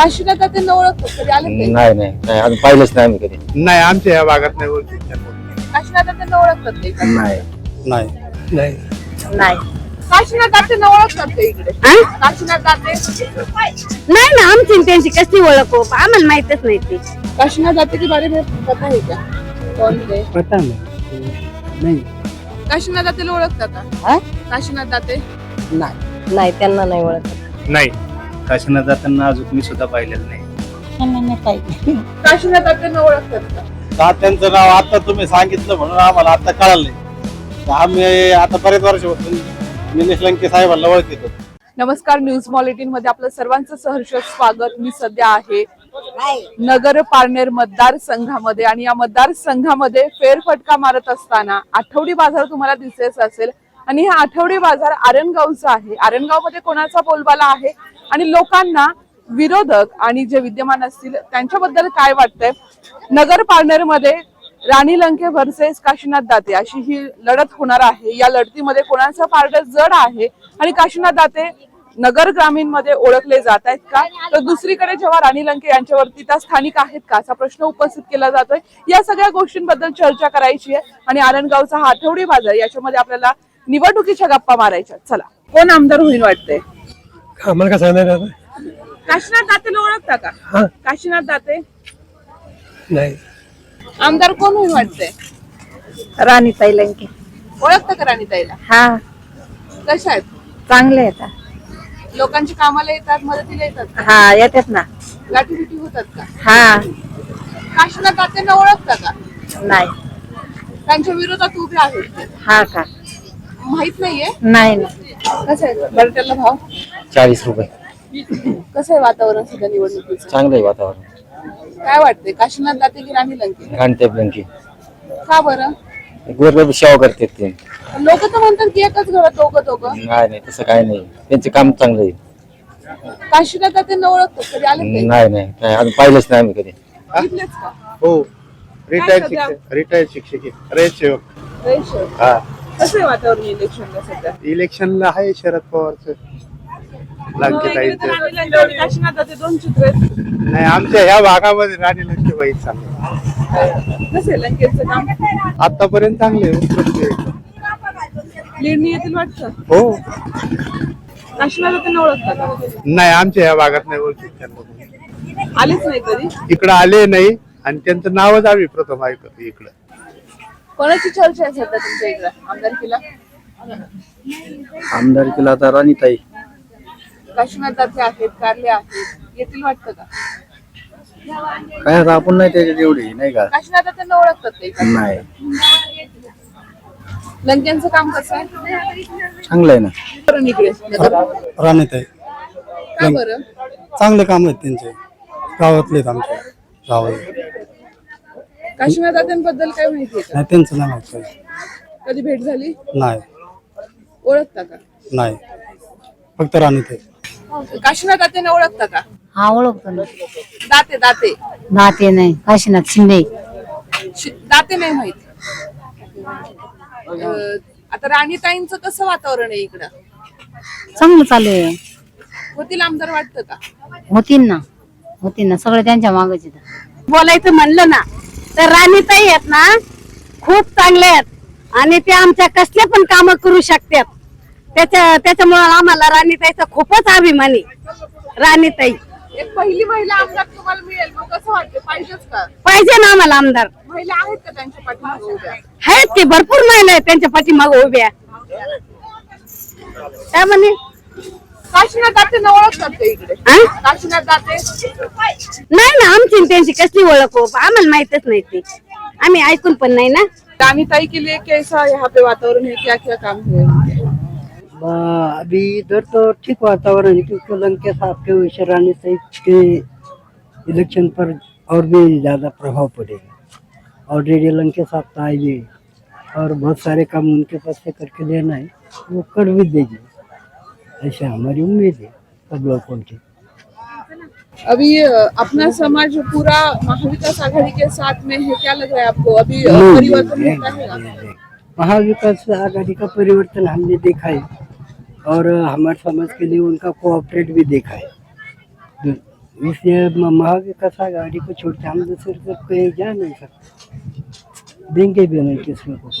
काशीनाथ त्यांना ओळखतात कधी आले ते. नाही नाही नाही अजून पाहिलंच नाही आम्ही कधी. नाही आमच्या या भागात नाही ओळखीत काशीनाथ त्यांना ओळखतात ते का? नाही. नाही. नाही. नाही. काशीनाथ त्यांना ओळखतात ते इकडे. काशीनाथ दाते नाही ना आमची आणि त्यांची कसली ओळख हो? आम्हाला माहितच नाही ती. काशीनाथ दाते के बारे में पता है क्या कौन थे पता नाही. नाही. काशीनाथ दातेला ओळखता का? हा? काशीनाथ दाते नाही नाही त्यांना नाही ओळखत. नाही. काशीनाथ जाताना अजून मी सुद्धा पाहिलेलं नाही. काशीनाथ दातेंना ओळखतात का नाव आता तुम्ही सांगितलं म्हणून आम्हाला आता कळालं नाही तर आम्ही आता बरेच वर्षापासून निलेश लंके साहेबांना ओळखतो नमस्कार न्यूज मॉलिटीन मध्ये आपलं सर्वांचं सहर्ष स्वागत मी सध्या आहे नगर पारनेर मतदारसंघामध्ये आणि या मतदारसंघामध्ये फेरफटका मारत असताना आठवडी बाजार तुम्हाला दिसेच असेल आणि हा आठवडी बाजार आरणगावचा आहे आरणगावमध्ये कोणाचा बोलबाला आहे आणि लोकांना विरोधक आणि जे विद्यमान असतील त्यांच्याबद्दल काय वाटतंय? नगर पारनेरमध्ये राणी लंके व्हर्सेस काशीनाथ दाते अशी ही लढत होणार आहे. या लढतीमध्ये कोणाचं पारड जड आहे आणि काशीनाथ दाते नगर ग्रामीणमध्ये ओळखले जात आहेत का? तर दुसरीकडे जेव्हा राणी लंके यांच्यावरती त्या स्थानिक आहेत का? असा प्रश्न उपस्थित केला जातोय. या सगळ्या गोष्टींबद्दल चर्चा करायची आहे आणि आरणगावचा हा आठवडी बाजार याच्यामध्ये आपल्याला निवडणुकीच्या गप्पा मारायच्या चला. कोण आमदार होईल वाटतंय? आम्हाला काय सांगणार आता? काशीनाथ दातेला ओळखता का? हा. काशीनाथ दाते? नाही. आमदार कोण होईल वाटतंय? राणी लंके. ओळखता का राणीताईला हा. कशा आहेत? चांगले आहेत. लोकांची कामाला येतात मदतीला येतात का? हा येतात ना. गाठीभेटी होतात का? हा. काशीनाथ दातेंना ओळखता का? नाही. त्यांच्या विरोधात उभे आहेत ते. हा का? माहीत नाहीये? नाही ना कसं आहे? बरं त्याला भाव? चाळीस रुपये. कसं आहे वातावरण सध्या निवडणुकीचं? चांगलं आहे वातावरण. काय वाटतंय? काशीनाथ दाते की राणी लंके? घाणते ब्लँकी का बरं? गोरगरीब सेवा करतात ते. लोक तर म्हणतात की एकाच घरात दोघं दोघं. नाही नाही तसं काही नाही. त्यांचं काम चांगलं आहे. काशीनाथ दातेंना ओळखतात कधी आले ते नाही नाही नाही अजून पाहिलंच नाही आम्ही कधी. इथलेच का? हो रिटायर्ड सध्या? शिक्षक रिटायर्ड शिक्षक आहे. रयत सेवक. हा. कसं आहे वातावरण इलेक्शनला सध्या? इलेक्शनला आहे शरद पवारचं. लंकेताईचं. काशीनाथ दोन चित्र आहेत. नाही आमच्या ह्या भागामध्ये राणी लंके बाई चांगलं कसं आहे लंकेचं काम? आतापर्यंत चांगले. लिडणी येतील वाटतं? हो. काशीनाथ दातेंना ओळखता का? नाही आमच्या ह्या भागात नाही ओळखीत त्यांना. आलेच नाही कधी? इकडं आले नाही आणि त्यांचं नावच आम्ही प्रथम ऐकतो इकडं. कोणाची चर्चा आहे सध्या तुमच्या इकडं? आमदारकीला? आमदारकीला आता राणीताई. काशीनाथ दाते आहेत कारले आहेत. येतील वाटतं का? काय आता आपण नाही त्याच्यात एवढी नाही का? काशीनाथ ओळखतात ते? नाही. लंकेंचं काम कसं आहे? चांगलं आहे ना? बरं इकडे राणीताई. का बरं? चांगले काम आहेत त्यांचे. गावातले आमच्या गावात काशीनाथ दात्यांबद्दल काय माहिती आहे नाही त्यांचं नाव आहे. का कधी भेट झाली? नाही. ओळखता का? नाही. फक्त राणीताई काशीनाथ दातेंना ओळखता का? हा ओळखतो ना. दाते दाते. नाते नाही काशीनाथ शिंदे. शि- दाते नाही माहीत. अं, आता राणीताईंचं कसं वातावरण आहे इकडं? चांगलं चालू आहे. होतील आमदार वाटतं का? होतीन ना. होतीन ना. सगळं त्यांच्या मागच बोलायचं म्हणलं ना तर राणीताई आहेत ना खूप चांगले आहेत. आणि ते आमच्या कसले पण काम करू शकतात. त्याच्या त्याच्यामुळे आम्हाला राणीताईचा खूपच अभिमान. आहे राणीताई. एक पहिली महिला आमदार तुम्हाला मिळेल मग कसं वाटतं? पाहिजेच का? पाहिजे ना आम्हाला आमदार. महिला आहेत का त्यांच्या पाठीमागे उभ्या? आहेत की भरपूर महिला आहेत त्यांच्या पाठीमागे उभ्या. काय म्हणे काशीनाथ दातेंना ओळखतात का इकडे. आ? काशीनाथ दाते? नाही ना आमची आणि त्यांची कसली ओळख हो? आम्हाला माहितच नाही ती. आम्ही ऐकून पण नाही ना. रानीताई के लिए कैसा यहाँ पे वातावरण है क्या क्या काम आ, अभी इधर तो ठीक वातावरण है क्योंकि लंके साहब के रानी साहब के इलेक्शन पर और भी ज़्यादा प्रभाव पड़ेगा। ऑलरेडी लंके साहब तो हैं और बहुत सारे काम उनके पास से करके लेना है वो कर भी देंगे। ऐसे हमारी उम्मीद है सब लोगों की अभी अपना समाज पूरा महाविकास आघाड़ी के साथ में है क्या लग रहा है आपको? अभी परिवर्तन होता है। महाविकास आघाड़ी का परिवर्तन हमने देखा है और हमारे समाज के लिए उनका कोऑपरेट भी देखा है। इसलिए महाविकास आघाड़ी को छोड़ के हम दूसरे तरफ़ कहीं जा नहीं सकते। देंगे भी नहीं किसी को कुछ।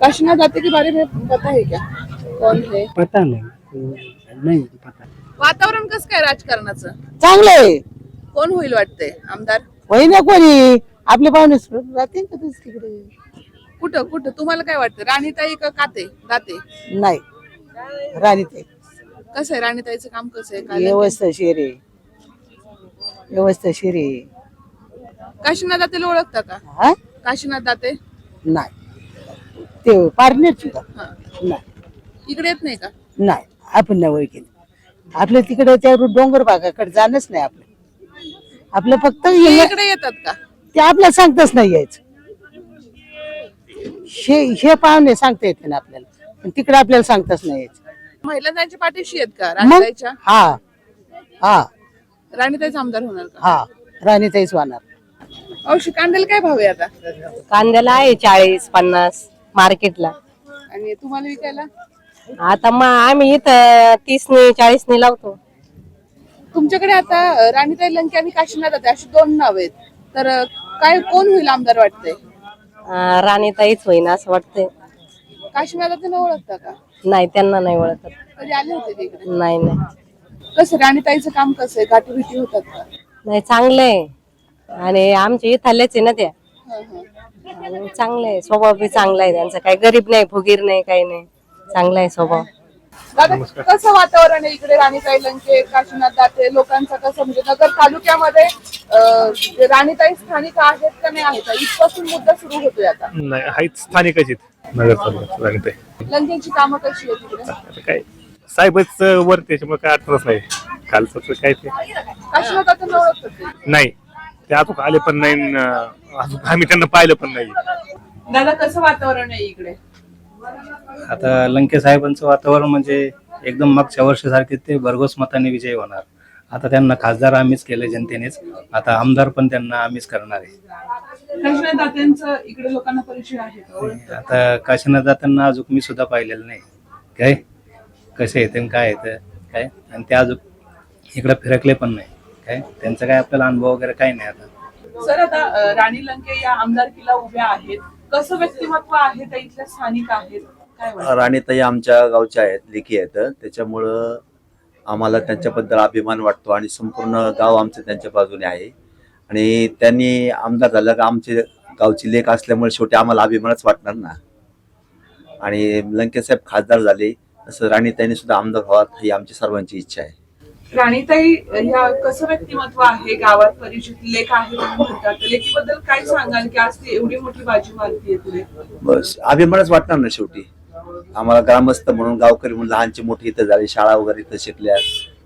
काशीनाथ दाते के बारे में पता है क्या? कौन है? पता नहीं। नहीं पता वातावरण कसं काय राजकारणाचं? चांगलंय कोण होईल वाटतंय आमदार? होई ना कोणी. आपले पाहुणे राहतील का तिकडे? कुठं कुठं? तुम्हाला काय वाटतं? राणीताई का काते? दाते? नाही. राणी ते कसं आहे? राणीताईचं काम कसं आहे? काय व्यवस्थाशीर आहे व्यवस्थाशीर आहे काशीनाथ दातेला ओळखता का? हा? काशीनाथ दाते? नाही. ते का हा. नाही. इकडे येत नाही का? नाही आपण नाही ओळखीत. आपल्या तिकडे त्या डोंगर भागाकडे जाणंच नाही आपलं. आपलं फक्त ते इकडे येतात का? ते आपल्याला सांगताच नाही यायचं. हे हे पाहुणे सांगता येते ना आपल्याला. पण तिकडे आपल्याला सांगताच नाही यायचं. महिलांच्या पाठीशी आहेत का? राणीताईच्या? हा. हा. राणीताईचा आमदार होणार का? हा. राणीताईच वाहणार औषध कांद्याला काय भाव आहे आता? कांद्याला आहे चाळीस पन्नास. मार्केटला. आणि तुम्हाला विकायला? आता मग आम्ही इथं तीसने चाळीसने लावतो. तुमच्याकडे आता राणीताई लंके आणि काशीनाथ दाते अशी दोन नाव आहेत. तर काय कोण होईल आमदार वाटतंय? अं, राणीताईच होईना असं वाटतंय. काशीनाथ दाते ओळखता का? नाही त्यांना नाही ओळखत. कधी आले होते ते इकडे? नाही नाही. कसं राणीताईचं काम कसं आहे? गाठी होतात का? नाही चांगलंय. आणि आमच्या इथल्याच आहे ना त्या. हं, हं. आणि चांगलं आहे. स्वभाव बी चांगला आहे त्यांचा. काही गरीब नाही फुगीर नाही काही नाही. चांगला आहे स्वभाव. दादा कसं वातावरण आहे इकडे राणीताई लंके काशीनाथ दाते लोकांचा कसं म्हणजे नगर तालुक्यामध्ये अं, राणीताई स्थानिक आहेत का नाही आहेत? इथपासून मुद्दा सुरू होतोय आता. नाही आहेत स्थानिकच आहेत नगर तालुक्यात लंकेची कामं कशी आहेत तिकडे आता काय साहेबच वर त्याच्यामुळे काय अडचणच नाही. कालचं तर काय ते. काशीनाथ दाते ओळखतात ते. नाही. ते अजून आले पण नाही न, अजून आम्ही त्यांना पाहिलं पण नाही. दादा कसं वातावरण आहे इकडे? आता लंके साहेबांचं वातावरण म्हणजे एकदम मागच्या वर्षासारखे ते भरघोस मताने विजय होणार. आता त्यांना खासदार आम्हीच केले जनतेनेच. आता आमदार पण त्यांना आम्हीच करणार आहे. काशीनाथ दात्यांचं इकडे लोकांना परिचय आहे का? ओळखतात? आता काशीनाथ जाताना अजून मी सुद्धा पाहिलेलं नाही. काय? कसे येते आणि काय येतं काय? आणि ते अजून इकडे फिरकले पण नाही. काय? त्यांचा काय आपल्याला अनुभव वगैरे काही नाही आता. सर आता राणी लंके या आमदारकीला उभ्या आहेत. कसं व्यक्तिमत्व आहे? त्या इथल्या स्थानिक आहेत? राणीताई आमच्या गावच्या आहेत लेखी आहेत. त्याच्यामुळं आम्हाला त्यांच्याबद्दल अभिमान वाटतो आणि संपूर्ण गाव आमचं त्यांच्या बाजूने आहे. आणि त्यांनी आमदार झालं का आमचे गावची लेख असल्यामुळे शेवटी आम्हाला अभिमानच वाटणार ना. आणि लंकेसाहेब खासदार झाले तसं राणीताईने सुद्धा आमदार व्हावा ही आमची सर्वांची इच्छा आहे. राणीताई ह्या कसं व्यक्तिमत्व आहे गावात? परिचित लेख आहे म्हणतात. लेखीबद्दल काय सांगाल की आज ती एवढी मोठी बाजी मारतीये तुले बस अभिमानच वाटणार ना शेवटी. आम्हाला ग्रामस्थ म्हणून गावकरी म्हणून लहानची मोठी इथं झाली शाळा वगैरे इथं शिकल्या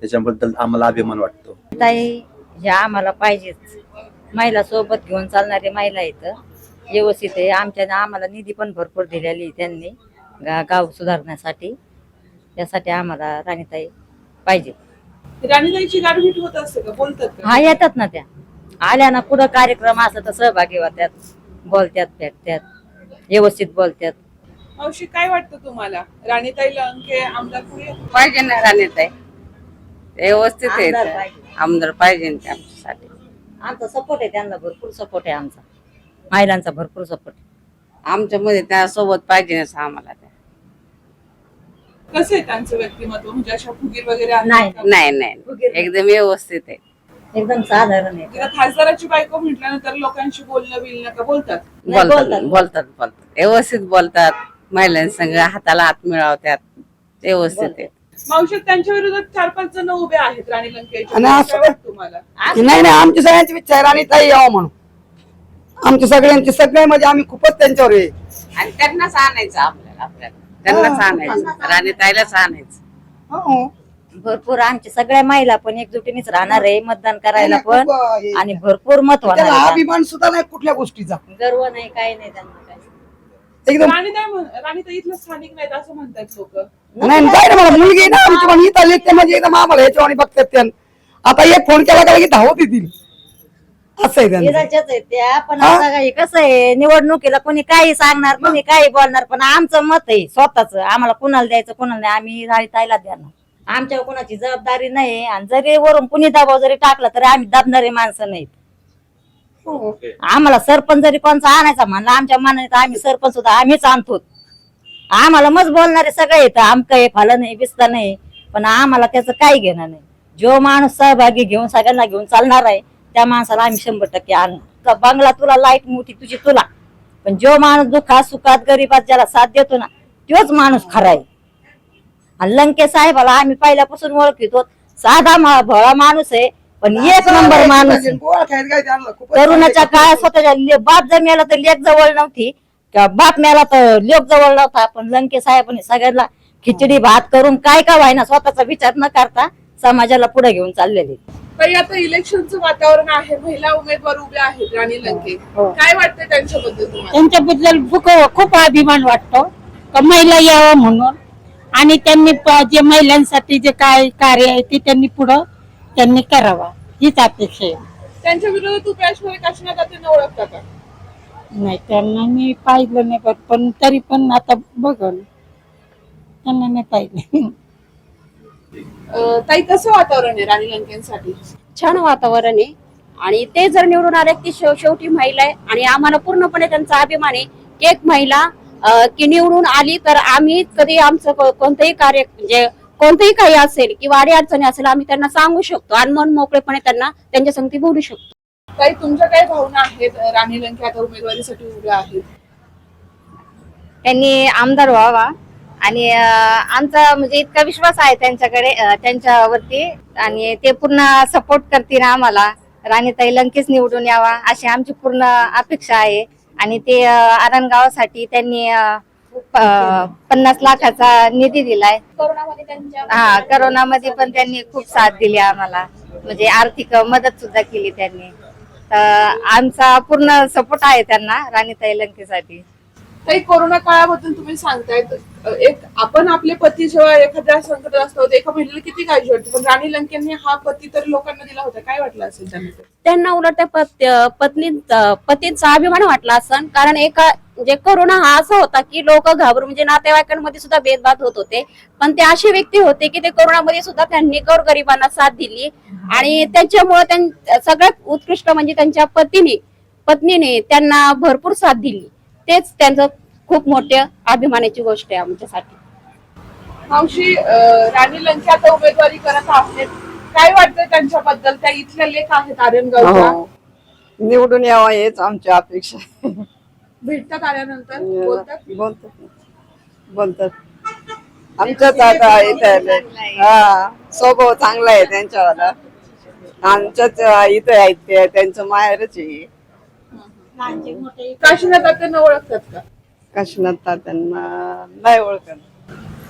त्याच्याबद्दल आम्हाला अभिमान वाटतो. ताई ह्या आम्हाला पाहिजेच. महिला सोबत घेऊन चालणारे महिला इथं. व्यवस्थित आहे. आमच्या आम्हाला निधी पण भरपूर दिलेली आहे त्यांनी गा गाव सुधारण्यासाठी. त्यासाठी आम्हाला राणीताई पाहिजे. राणीताईची गाठभेट होत असते का? बोलतात का? हा येतात ना त्या. आल्या ना पुढं कार्यक्रम असला तर सहभागी होत्यात. बोलत्यात भेटत्यात. व्यवस्थित बोलत्यात. मावशी काय वाटतं तुम्हाला? राणीताई लंके आमदार पुढे पाहिजे ना राहण्यात आहे व्यवस्थित आहे आमदार. पाहिजे. आमदार पाहिजे ना आमच्यासाठी. आमचा सपोर्ट आहे त्यांना भरपूर सपोर्ट आहे आमचा. महिलांचा भरपूर सपोर्ट आमच्या मध्ये त्या सोबत पाहिजे ना आम्हाला त्या. कसं आहे त्यांचं व्यक्तिमत्व? म्हणजे अशा फुगीर वगैरे आहेत नाही. का? नाही नाही. एकदम व्यवस्थित आहे. एकदम साधारण आहे. तिला खासदाराची बायको म्हटल्यानंतर लोकांशी बोलणं बिलणं का बोलतात? नाही, बोलतात बोलतात. बोलतात. बोलतात व्यवस्थित बोलतात. महिलांसंग हाताला हात मिळवतात. व्यवस्थित आहे. मावशी त्यांच्या विरोधात चार पाच जण उभे आहेत राणी लंकेच्या आणि काय असं- वाटतं तुम्हाला? नाही नाही आमची सगळ्यांची इच्छा आहे राणीताई यावं म्हणून. आमच्या सगळ्यांची सगळ्यामध्ये आम्ही खूपच त्यांच्यावर आहे. आणि त्यांनाच आणायचं आपल्याला आपल्याला. त्यांनाच आणायचं. राणीताईलाच आणायचं. हो. भरपूर आमच्या सगळ्या महिला पण एकजुटीनेच राहणार आहे मतदान करायला पण. हे- आणि भरपूर मत होणार आहे. अभिमान सुद्धा नाही कुठल्या गोष्टीचा. गर्व नाही काही नाही त्यांना काही. एकदम. राणीताई म्हण- राणीताई इथलं स्थानिक नाहीत असं म्हणतात लोक. नाही नाही, काय रे मला मुलगी आहे ना आमची पण इथं आली ते म्हणजे एकदम आम्हाला ह्याच्यावाणी बघतात त्या आता एक फोन केला का की धावत येतील. असं आहे त्यांचं. विराच्याच आहेत त्या पण हा? आता कसं आहे निवडणुकीला कोणी काही सांगणार कोणी काही बोलणार पण आमचं मत आहे स्वतःच. आम्हाला कुणाला द्यायचं कुणाला नाही. आम्ही राळीताईला देणार. आमच्यावर कोणाची जबाबदारी नाही. आणि जरी वरून कुणी दबाव जरी टाकला तरी आम्ही दाबणारे माणसं नाहीत. आम्हाला सरपंच जरी कोणचा आणायचा म्हणला आमच्या मनाने तर आम्ही सरपंच सुद्धा आम्हीच आणतो. आम्हाला मग बोलणारे सगळे येतं आमचं हे फलं नाही बिस्ता नाही पण आम्हाला त्याचं काही घेणं नाही. जो माणूस सहभागी घेऊन सगळ्यांना घेऊन चालणार आहे त्या माणसाला आम्ही शंभर टक्के आणणार का बंगला तुला लाइट मोठी तुझी तुला. पण जो माणूस दुःखात सुखात गरीबात ज्याला साथ देतो ना तोच माणूस खरा आहे. आणि लंके साहेबाला आम्ही पहिल्यापासून ओळखितो. साधा भोळा माणूस आहे पण एक नंबर माणूस आहे. करोनाच्या काळात स्वतःच्या बाप जर मेला तर लेख जवळ नव्हती. किंवा बाप मेला तर लेख जवळ नव्हता. पण लंके साहेबांनी सगळ्यांना खिचडी भात करून काय का व्हायना स्वतःचा विचार न करता समाजाला पुढे घेऊन चाललेले. ताई आता इलेक्शनचं वातावरण आहे महिला उमेदवार उभ्या आहेत राणी लंके. काय त्यांच्याबद्दल तुम्हाला? त्यांच्याबद्दल खूप खूप अभिमान वाटतो. का महिला यावं म्हणून. आणि त्यांनी प- जे महिलांसाठी जे काय कार्य आहे ते त्यांनी पुढं त्यांनी करावा. हीच अपेक्षा आहे. त्यांच्या विरोधात उभ्या असणारे काशीनाथ दातेंना ओळखता का? नाही त्यांना मी पाहिलं नाही पण पण तरी पण आता बघल त्यांना नाही पाहिलं. ताई कसं वातावरण आहे राणी लंकेंसाठी? छान वातावरण आहे. आणि ते जर निवडून आले की शेव- शेवटी महिला आहे. आणि आम्हाला पूर्णपणे त्यांचा अभिमान आहे की एक महिला अं, की निवडून आली तर आम्ही कधी आमचं को- कोणतंही कार्य म्हणजे कोणतंही काही असेल किंवा अडी अडचणी असेल आम्ही त्यांना सांगू शकतो आणि मन मोकळेपणे त्यांना त्यांच्या संगती बोलू शकतो. ताई तुमच्या काय भावना आहेत राणी लंके आता उमेदवारीसाठी उभ्या आहेत? त्यांनी आमदार व्हावा. आणि आमचा म्हणजे इतका विश्वास आहे त्यांच्याकडे त्यांच्यावरती. आणि ते पूर्ण सपोर्ट करतील आम्हाला. राणीताई लंकेच निवडून यावा अशी आमची पूर्ण अपेक्षा आहे. आणि ते आरणगावासाठी त्यांनी पन्नास लाखाचा निधी दिलाय. हा करोनामध्ये पण त्यांनी खूप साथ दिली आम्हाला. म्हणजे आर्थिक मदत सुद्धा केली त्यांनी. तर आमचा पूर्ण सपोर्ट आहे त्यांना राणीताई लंकेसाठी. काही कोरोना काळाबद्दल तुम्ही सांगतायत एक आपण आपले पती जेव्हा एखाद्या संकटात असतो एका महिलेला किती काळजी वाटते? पण राणी लंकेंनी हा पती तर लोकांना दिला होता. काय वाटलं असेल त्यांना त्यांना उलट त्या पत्नी पतीचा अभिमान वाटला असन. कारण एका म्हणजे कोरोना हा असा होता की लोक घाबरून म्हणजे नातेवाईकांमध्ये सुद्धा भेदभाव होत होते. पण ते असे व्यक्ती होते की ते कोरोनामध्ये सुद्धा त्यांनी गरिबांना साथ दिली. आणि त्याच्यामुळे त्यां सगळ्यात उत्कृष्ट म्हणजे त्यांच्या पतीने पत्नीने त्यांना भरपूर साथ दिली. तेच त्यांचं खूप मोठ्या अभिमानाची गोष्ट आहे आमच्यासाठी. मावशी राणी लंके आता उमेदवारी करत आहेत. काय वाटतंय त्यांच्याबद्दल? त्या इथल्या लेख आहेत आर्यनगावच्या हो. निवडून यावा हेच आमची अपेक्षा आहे. भेटतात आल्यानंतर? बोलतात? बोलतात. बोलतात. आमच्याच आता इथं हा स्वभाव चांगला आहे त्यांच्यावाला. आमच्याच इथं आहेत ते त्यांचं माहेरच आहे. काशीनाथ दातेंना ओळखतात का? काशीनाथ त्यांना नाही ओळखत.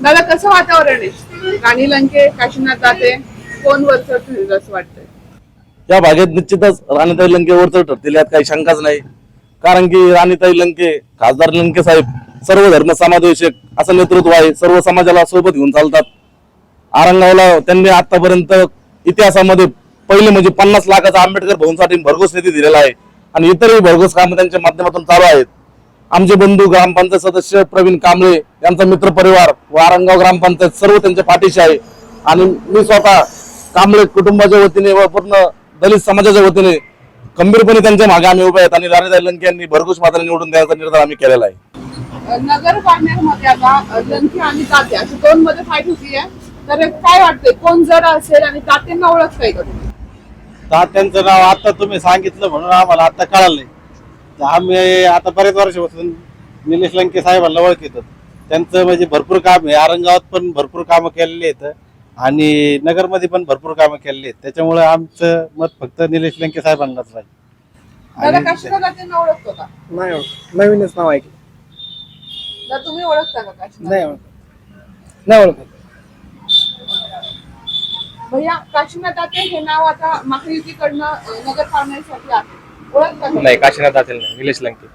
दादा कसं वातावरण आहे? राणी लंके काशीनाथ दाते कोण वरचं ठरेल असं वाटतंय? या भागात निश्चितच राणीताई लंके वरचढ ठरतील यात काही शंकाच नाही. कारण की राणीताई लंके खासदार लंके साहेब सर्व धर्म समावेशक असं नेतृत्व आहे. सर्व समाजाला सोबत घेऊन चालतात. आरंगावला त्यांनी आतापर्यंत इतिहासामध्ये पहिले म्हणजे पन्नास लाखाचा आंबेडकर भवनसाठी भरघोस निधी दिलेला आहे. आणि इतरही भरघोस कामं त्यांच्या माध्यमातून चालू आहेत. आमचे बंधू ग्रामपंचायत सदस्य प्रवीण कांबळे यांचा मित्र परिवार व आरंगाव ग्रामपंचायत सर्व त्यांच्या पाठीशी आहे. आणि मी स्वतः कांबळे कुटुंबाच्या वतीने व पूर्ण दलित समाजाच्या वतीने खंबीरपणे त्यांच्या मागे आम्ही उभे आहेत आणि राणीताई लंके यांनी भरघोस मात्र निवडून द्यायचा निर्धार आम्ही केलेला आहे. नगर आता लंके आणि तात्या अशी दोन मध्ये फाईट होती आहे तर काय वाटतंय? कोण जर असेल आणि तात्यांना ओळखताय का तात्यांचं नाव आता तुम्ही सांगितलं म्हणून आम्हाला आता कळालंय तर आम्ही आता बरेच वर्षापासून निलेश लंके साहेबांना ओळखीतो. त्यांचं म्हणजे भरपूर काम आहे. औरंगाबाद पण भरपूर कामं केलेली आहेत आणि नगरमध्ये पण भरपूर कामं केलेली आहेत. त्याच्यामुळे आमचं मत फक्त निलेश लंके साहेबांनाच राहील. ओळखतो नाही ओळख नवीनच नाव ऐकलं तुम्ही ओळखता का नाही ओळख नाही ओळख भैया काशीनाथ दाते हे नाव आता महायुतीकडनं नगर पारनेरसाठी आहे. ओळखता का? नाही काशीनाथ दातेल नाही निलेश लंके.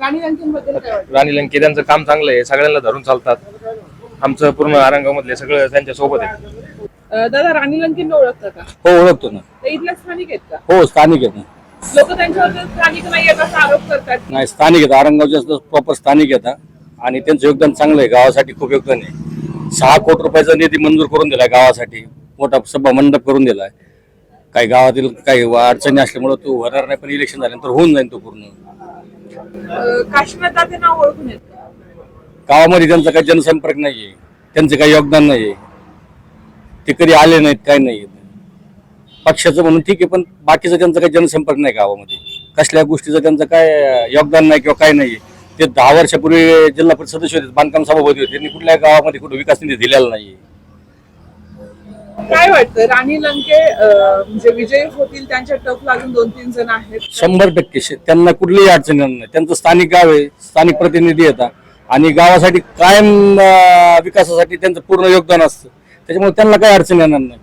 राणी लंकेंबद्दल काय वाटतं? राणी लंके त्यांचं काम चांगलं आहे सगळ्यांना धरून चालतात. आमचं पूर्ण आरंगाव मधले सगळं त्यांच्यासोबत आहे. अ, दादा राणी लंकेंना ओळखता का? हो ओळखतो ना. ते इथल्या स्थानिक आहेत का? हो स्थानिक आहेत ना. लोक स्थानिक नाही आहेत असा आरोप करतात. नाही स्थानिक आहेत. औरंगाबाद प्रॉपर स्थानिक येतात आणि त्यांचं योगदान चांगलं आहे गावासाठी खूप योगदान आहे. सहा कोटी रुपयाचा निधी मंजूर करून दिलाय गावासाठी. मोठा सभा मंडप करून दिलाय. काही गावातील काही अडचणी असल्यामुळे तो होणार नाही पण इलेक्शन झाल्यानंतर होऊन जाईल तो पूर्ण. नाव ओळखून येत गावामध्ये त्यांचा काही जनसंपर्क नाहीये त्यांचं काही योगदान नाहीये. ते कधी आले नाहीत काही नाही पक्षाचं म्हणून ठीक आहे पण बाकीचं त्यांचा काही जनसंपर्क नाही गावामध्ये. कसल्या गोष्टीचं त्यांचं काय योगदान नाही किंवा काय नाही ते दहा वर्षापूर्वी जिल्हा परिषद सदस्य होते बांधकाम सभापती होते त्यांनी कुठल्या गावामध्ये कुठं विकास निधी दिलेला नाही काय वाटतं? राणी लंके अं, म्हणजे विजयी होतील त्यांच्या टप लागून दोन तीन जण आहेत. शंभर टक्के शे- त्यांना कुठलीही अडचण येणार नाही. त्यांचं स्थानिक गाव आहे स्थानिक प्रतिनिधी येतात. आणि गावासाठी कायम अं, विकासासाठी त्यांचं पूर्ण योगदान असतं. त्याच्यामुळे त्यांना काही अडचण येणार नाही.